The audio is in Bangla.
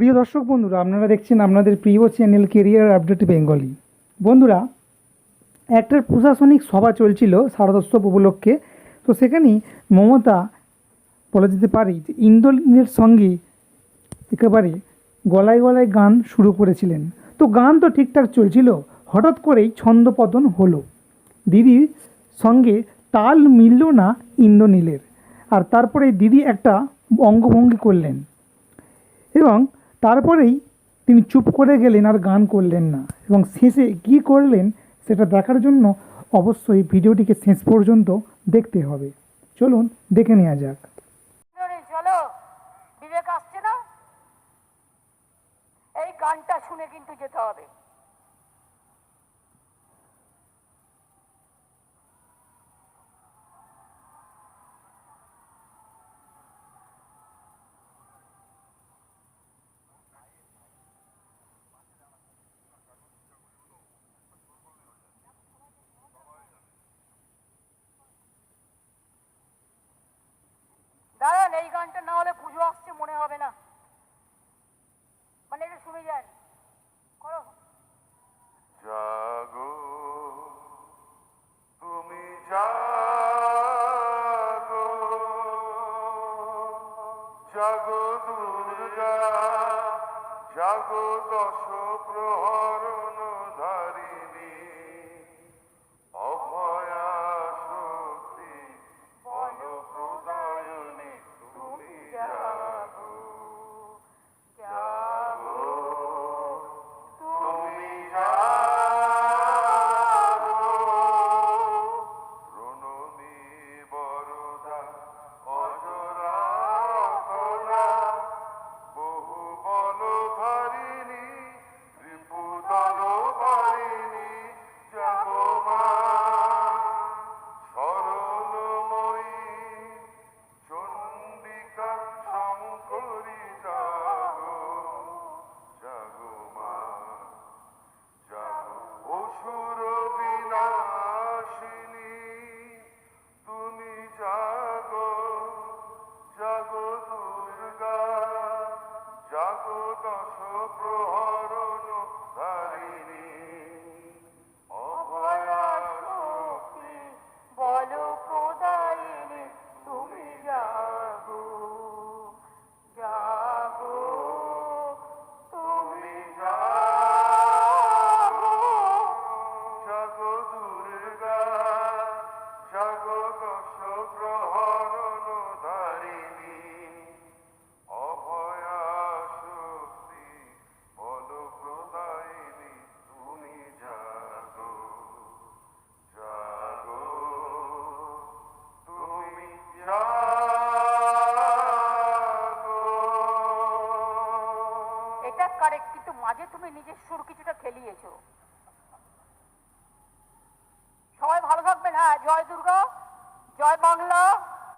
প্রিয় দর্শক বন্ধুরা, আপনারা দেখছেন আপনাদের প্রিয় চ্যানেল কেরিয়ার আপডেট বেঙ্গলি বন্ধুরা, একটা প্রশাসনিক সভা চলছিল শারদোৎসব উপলক্ষে। তো সেখানেই মমতা বলা যেতে পারে যে ইন্দ্রনীলের সঙ্গে একেবারে গলায় গলায় গান শুরু করেছিলেন। তো গান তো ঠিকঠাক চলছিল, হঠাৎ করেই ছন্দপতন হলো। দিদির সঙ্গে তাল মিলল না ইন্দ্রনীলের, আর তারপরে দিদি একটা অঙ্গভঙ্গি করলেন। এবং তারপরেই তিনি চুপ করে গেলেন আর গান করলেন না। এবং শেষে কি করলেন সেটা দেখার জন্য অবশ্যই ভিডিওটিকে শেষ পর্যন্ত দেখতে হবে। চলুন, দেখে নেওয়া যাক। চলো, বিবেক আসছে না? এই গানটা শুনে কিন্তু যেতে হবে দাঁড়ান এই গানটা না হলে পুজো আসছে মনে হবে না। মানে এটা শুনে যান। করো। জাগো, তুমি জাগো জাগো দুর্গা, জাগো দশ প্রহরণ এটা কারেক্ট কিন্তু মাঝে তুমি নিজের সুর কিছুটা খেলিয়েছো।